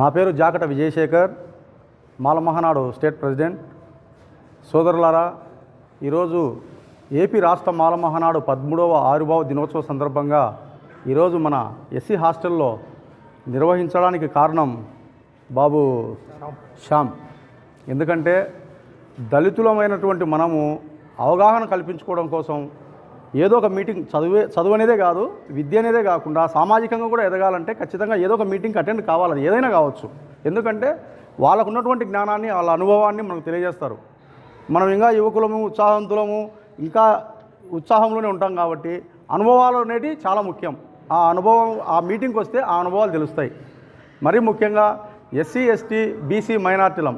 నా పేరు Jakata Vijayasekhar. Malamahanadu state president. సోదరులారా ఈరోజు ఏపీ రాష్ట్ర మాలమహనాడు పదమూడవ ఆరుభావ దినోత్సవ సందర్భంగా ఈరోజు మన ఎస్సీ హాస్టల్లో నిర్వహించడానికి కారణం బాబు శ్యామ్. ఎందుకంటే దళితులమైనటువంటి మనము అవగాహన కల్పించుకోవడం కోసం ఏదో ఒక మీటింగ్ చదివే చదువు అనేదే కాదు విద్య అనేదే కాకుండా సామాజికంగా కూడా ఎదగాలంటే ఖచ్చితంగా ఏదో ఒక మీటింగ్కి అటెండ్ కావాలి అది ఏదైనా కావచ్చు. ఎందుకంటే వాళ్ళకు ఉన్నటువంటి జ్ఞానాన్ని వాళ్ళ అనుభవాన్ని మనకు తెలియజేస్తారు. మనం ఇంకా యువకులము ఉత్సాహవంతులము ఇంకా ఉత్సాహంలోనే ఉంటాం కాబట్టి అనుభవాలు అనేవి చాలా ముఖ్యం. ఆ అనుభవం ఆ మీటింగ్కి వస్తే ఆ అనుభవాలు తెలుస్తాయి. మరీ ముఖ్యంగా ఎస్సీ ఎస్టీ బీసీ మైనార్టీలం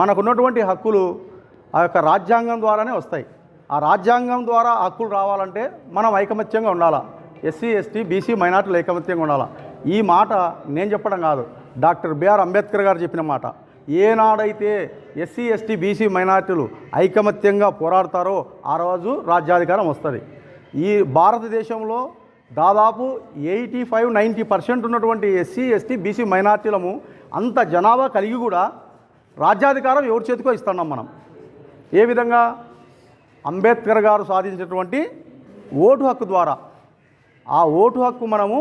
మనకున్నటువంటి హక్కులు ఆ యొక్క రాజ్యాంగం ద్వారానే వస్తాయి. ఆ రాజ్యాంగం ద్వారా హక్కులు రావాలంటే మనం ఐకమత్యంగా ఉండాలా. ఎస్సీ ఎస్టీ బీసీ మైనార్టీలు ఐకమత్యంగా ఉండాలా. ఈ మాట నేను చెప్పడం కాదు. డాక్టర్ బిఆర్ అంబేద్కర్ గారు చెప్పిన మాట. ఏనాడైతే ఎస్సీ ఎస్టీ బీసీ మైనార్టీలు ఐకమత్యంగా పోరాడతారో ఆ రోజు రాజ్యాధికారం వస్తుంది. ఈ భారతదేశంలో దాదాపు ఎయిటీ ఫైవ్ నైంటీ పర్సెంట్ ఉన్నటువంటి ఎస్సీ ఎస్టీ బీసీ మైనార్టీలము అంత జనాభా కలిగి కూడా రాజ్యాధికారం ఎవరి చేతికో ఇస్తున్నాం మనం. ఏ విధంగా? అంబేద్కర్ గారు సాధించినటువంటి ఓటు హక్కు ద్వారా. ఆ ఓటు హక్కు మనము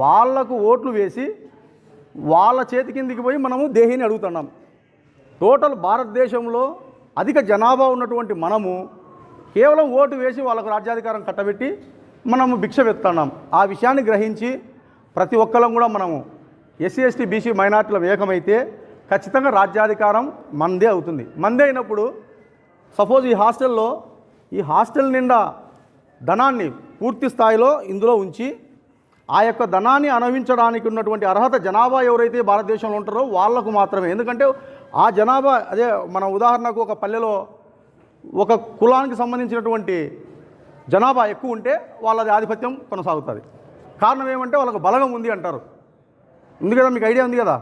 వాళ్ళకు ఓట్లు వేసి వాళ్ళ చేతి కిందికి పోయి మనము దేహిని అడుగుతున్నాం. టోటల్ భారతదేశంలో అధిక జనాభా ఉన్నటువంటి మనము కేవలం ఓటు వేసి వాళ్ళకు రాజ్యాధికారం కట్టబెట్టి మనము భిక్ష వెత్తున్నాం ఆ విషయాన్ని గ్రహించి ప్రతి ఒక్కరం కూడా మనము ఎస్సీ ఎస్టీ బీసీ మైనార్టీల వేగమైతే ఖచ్చితంగా రాజ్యాధికారం మందే అవుతుంది. మందే అయినప్పుడు సపోజ్ ఈ హాస్టల్లో ఈ హాస్టల్ నిండా ధనాన్ని పూర్తి స్థాయిలో ఇందులో ఉంచి ఆ యొక్క ధనాన్ని అనుభవించడానికి ఉన్నటువంటి అర్హత జనాభా ఎవరైతే భారతదేశంలో ఉంటారో వాళ్ళకు మాత్రమే. ఎందుకంటే ఆ జనాభా అదే మన ఉదాహరణకు ఒక పల్లెలో ఒక కులానికి సంబంధించినటువంటి జనాభా ఎక్కువ ఉంటే వాళ్ళది ఆధిపత్యం కొనసాగుతుంది. కారణం ఏమంటే వాళ్ళకు బలగం ఉంది అంటారు. ఉంది కదా మీకు ఐడియా ఉంది కదా?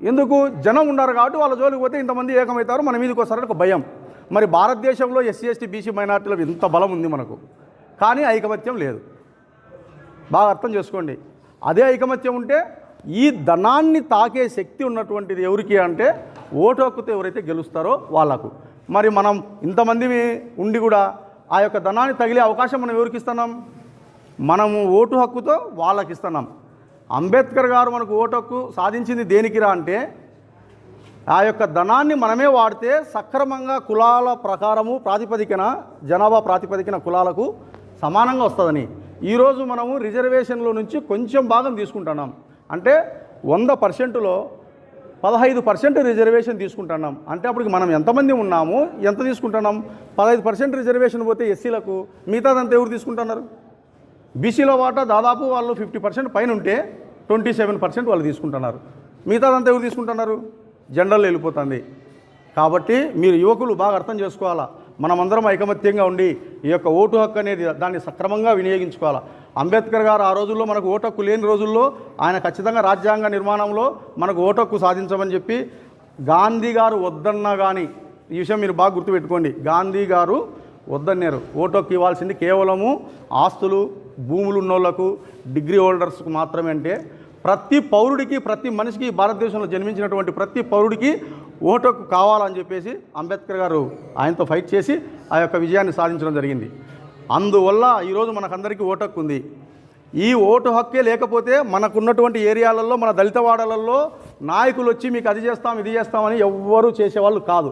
ఎందుకు? జనం ఉన్నారు కాబట్టి వాళ్ళ జోలికి పోతే ఇంతమంది ఏకమవుతారు మన మీదకి వస్తారని ఒక భయం. మరి భారతదేశంలో ఎస్సీ ఎస్టీ బీసీ మైనార్టీలో ఇంత బలం ఉంది మనకు. కానీ ఐకమత్యం లేదు. బాగా అర్థం చేసుకోండి. అదే ఐకమత్యం ఉంటే ఈ ధనాన్ని తాకే శక్తి ఉన్నటువంటిది ఎవరికి అంటే ఓటు హక్కుతో ఎవరైతే గెలుస్తారో వాళ్ళకు. మరి మనం ఇంతమంది ఉండి కూడా ఆ యొక్క ధనాన్ని తగిలే అవకాశం మనం ఎవరికి ఇస్తున్నాం? మనము ఓటు హక్కుతో వాళ్ళకి ఇస్తున్నాం. అంబేద్కర్ గారు మనకు ఓటు హక్కు సాధించింది దేనికిరా అంటే ఆ యొక్క ధనాన్ని మనమే వాడితే సక్రమంగా కులాల ప్రకారము ప్రాతిపదికన జనాభా ప్రాతిపదికన కులాలకు సమానంగా వస్తుందని. ఈరోజు మనము రిజర్వేషన్లో నుంచి కొంచెం భాగం తీసుకుంటున్నాం. అంటే వంద పర్సెంట్లో పదహైదు పర్సెంట్ రిజర్వేషన్ తీసుకుంటున్నాం. అంటే అప్పటికి మనం ఎంతమంది ఉన్నాము? ఎంత తీసుకుంటున్నాం? పదహైదు పర్సెంట్ రిజర్వేషన్ పోతే ఎస్సీలకు మిగతాదంతా ఎవరు తీసుకుంటున్నారు? బీసీలో వాటా దాదాపు వాళ్ళు ఫిఫ్టీ పర్సెంట్ పైన ఉంటే ట్వంటీ సెవెన్ పర్సెంట్ వాళ్ళు తీసుకుంటున్నారు. మిగతాదంతా ఎవరు తీసుకుంటున్నారు? జనరల్ వెళ్ళిపోతుంది. కాబట్టి మీరు యువకులు బాగా అర్థం చేసుకోవాలా? మనమందరం ఐకమత్యంగా ఉండి ఈ యొక్క ఓటు హక్కు అనేది దాన్ని సక్రమంగా వినియోగించుకోవాలా? అంబేద్కర్ గారు ఆ రోజుల్లో మనకు ఓటు హక్కు లేని రోజుల్లో ఆయన ఖచ్చితంగా రాజ్యాంగ నిర్మాణంలో మనకు ఓటు హక్కు సాధించమని చెప్పి గాంధీ గారు వద్దన్నా కానీ ఈ విషయం మీరు బాగా గుర్తుపెట్టుకోండి. గాంధీ గారు వద్దన్నారు. ఓటు హక్కు ఇవ్వాల్సింది కేవలము ఆస్తులు భూములు ఉన్నోళ్ళకు డిగ్రీ హోల్డర్స్కు మాత్రమే అంటే ప్రతి పౌరుడికి ప్రతి మనిషికి భారతదేశంలో జన్మించినటువంటి ప్రతి పౌరుడికి ఓటు హక్కు కావాలని చెప్పేసి అంబేద్కర్ గారు ఆయనతో ఫైట్ చేసి ఆ యొక్క విజయాన్ని సాధించడం జరిగింది. అందువల్ల ఈరోజు మనకందరికీ ఓటు హక్కు ఉంది ఈ ఓటు హక్కే లేకపోతే మనకున్నటువంటి ఏరియాలలో మన దళిత వాడలలో నాయకులు వచ్చి మీకు అది చేస్తాం ఇది చేస్తామని ఎవ్వరూ చేసేవాళ్ళు కాదు.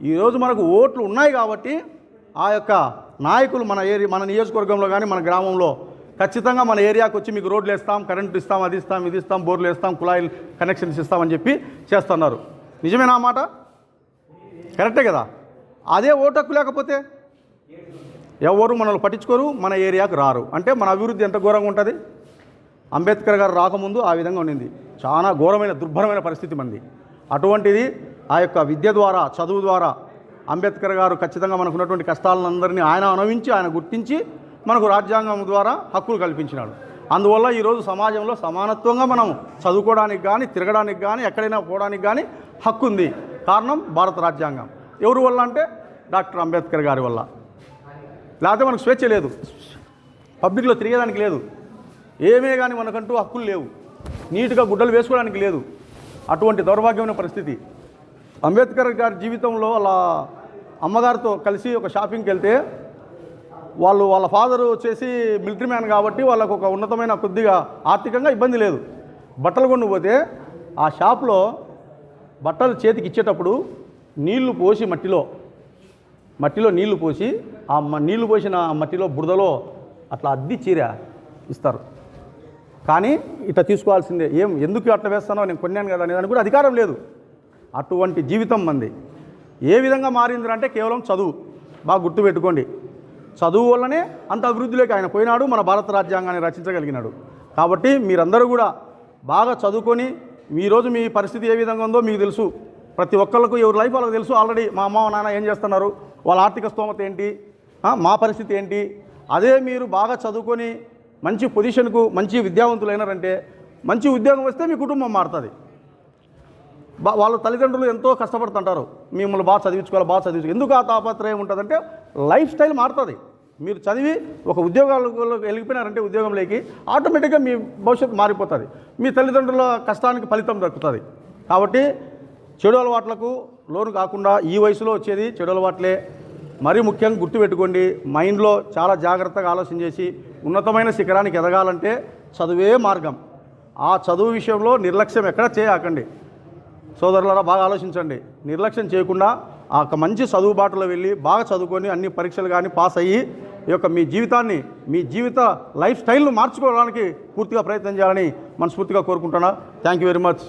ఈరోజు మనకు ఓట్లు ఉన్నాయి కాబట్టి ఆ యొక్క నాయకులు మన ఏరియా మన నియోజకవర్గంలో కానీ మన గ్రామంలో ఖచ్చితంగా మన ఏరియాకి వచ్చి మీకు రోడ్లు వేస్తాం కరెంటు ఇస్తాం అది ఇస్తాం ఇది ఇస్తాం బోర్లు వేస్తాం కుళాయిలు కనెక్షన్స్ ఇస్తామని చెప్పి చేస్తున్నారు. నిజమేనా మాట? కరెక్టే కదా. అదే ఓటు లేకపోతే ఎవరు మనల్ని పట్టించుకోరు మన ఏరియాకు రారు. అంటే మన అభివృద్ధి ఎంత ఘోరంగా ఉంటుంది? అంబేద్కర్ గారు రాకముందు ఆ విధంగా ఉండింది. చాలా ఘోరమైన దుర్భరమైన పరిస్థితి మంది. అటువంటిది ఆ యొక్క విద్య ద్వారా చదువు ద్వారా అంబేద్కర్ గారు ఖచ్చితంగా మనకున్నటువంటి కష్టాలను కష్టాలందరినీ ఆయన అనుభవించి ఆయన గుర్తించి మనకు రాజ్యాంగం ద్వారా హక్కులు కల్పించినాడు. అందువల్ల ఈరోజు సమాజంలో సమానత్వంగా మనం చదువుకోవడానికి కానీ తిరగడానికి కానీ ఎక్కడైనా పోవడానికి కానీ హక్కు ఉంది. కారణం భారత రాజ్యాంగం. ఎవరి వల్ల అంటే డాక్టర్ అంబేద్కర్ గారి వల్ల. లేకపోతే మనకు స్వేచ్ఛ లేదు. పబ్లిక్లో తిరిగేదానికి లేదు. ఏమే కానీ మనకంటూ హక్కులు లేవు. నీట్గా గుడ్డలు వేసుకోవడానికి లేదు. అటువంటి దౌర్భాగ్యమైన పరిస్థితి. అంబేద్కర్ గారి జీవితంలో వాళ్ళ అమ్మగారితో కలిసి ఒక షాపింగ్కి వెళ్తే వాళ్ళు వాళ్ళ ఫాదర్ వచ్చేసి మిలిటరీ మ్యాన్ కాబట్టి వాళ్ళకు ఒక ఉన్నతమైన కొద్దిగా ఆర్థికంగా ఇబ్బంది లేదు. బట్టలు కొను పోతే ఆ షాప్లో బట్టలు చేతికి ఇచ్చేటప్పుడు నీళ్ళు పోసి మట్టిలో మట్టిలో నీళ్ళు పోసి ఆ మ- నీళ్ళు పోసిన మట్టిలో బురదలో అట్లా అద్ది చీర ఇస్తారు. కానీ ఇట్లా తీసుకోవాల్సిందే ఏం ఎందుకు అట్లా వేస్తానో నేను కొన్నాను కదా అనేదానికి కూడా అధికారం లేదు. అటువంటి జీవితం మంది. ఏ విధంగా మారింది అంటే కేవలం చదువు. బాగా గుర్తుపెట్టుకోండి. చదువు వల్లనే అంత అభివృద్ధిలోకి ఆయన పోయినాడు మన భారత రాజ్యాంగాన్ని రచించగలిగినాడు కాబట్టి మీరందరూ కూడా బాగా చదువుకొని ఈరోజు మీ పరిస్థితి ఏ విధంగా ఉందో మీకు తెలుసు. ప్రతి ఒక్కళ్ళకు ఎవరి లైఫ్ వాళ్ళకి తెలుసు. ఆల్రెడీ మా అమ్మ నాన్న ఏం చేస్తున్నారు? వాళ్ళ ఆర్థిక స్తోమత ఏంటి? మా పరిస్థితి ఏంటి? అదే మీరు బాగా చదువుకొని మంచి పొజిషన్కు మంచి విద్యావంతులైనారంటే మంచి ఉద్యోగం వస్తే మీ కుటుంబం మారుతుంది. బా వాళ్ళ తల్లిదండ్రులు ఎంతో కష్టపడుతుంటారు. మిమ్మల్ని బాగా చదివించుకోవాలి బాగా చదివించుకో ఎందుకు ఆ తాపత్రయం ఉంటుందంటే లైఫ్ స్టైల్ మారుతుంది. మీరు చదివి ఒక ఉద్యోగాలలో వెళ్ళిపోయినారంటే ఉద్యోగంలోకి ఆటోమేటిక్గా మీ భవిష్యత్తు మారిపోతుంది. మీ తల్లిదండ్రుల కష్టానికి ఫలితం దక్కుతుంది. కాబట్టి చెడు అలవాట్లకు లోను కాకుండా ఈ వయసులో వచ్చేది చెడు అలవాట్లే. మరీ ముఖ్యంగా గుర్తుపెట్టుకోండి మైండ్లో చాలా జాగ్రత్తగా ఆలోచన చేసి ఉన్నతమైన శిఖరానికి ఎదగాలంటే చదువే మార్గం. ఆ చదువు విషయంలో నిర్లక్ష్యం ఎక్కడ చేయకండి. సోదరులారా బాగా ఆలోచించండి. నిర్లక్ష్యం చేయకుండా ఆ మంచి చదువు బాటలో వెళ్ళి బాగా చదువుకొని అన్ని పరీక్షలు కానీ పాస్ అయ్యి ఈ యొక్క మీ జీవితాన్ని మీ జీవిత లైఫ్ స్టైల్ను మార్చుకోవడానికి పూర్తిగా ప్రయత్నం చేయాలని మనస్ఫూర్తిగా కోరుకుంటున్నా. Thank you very much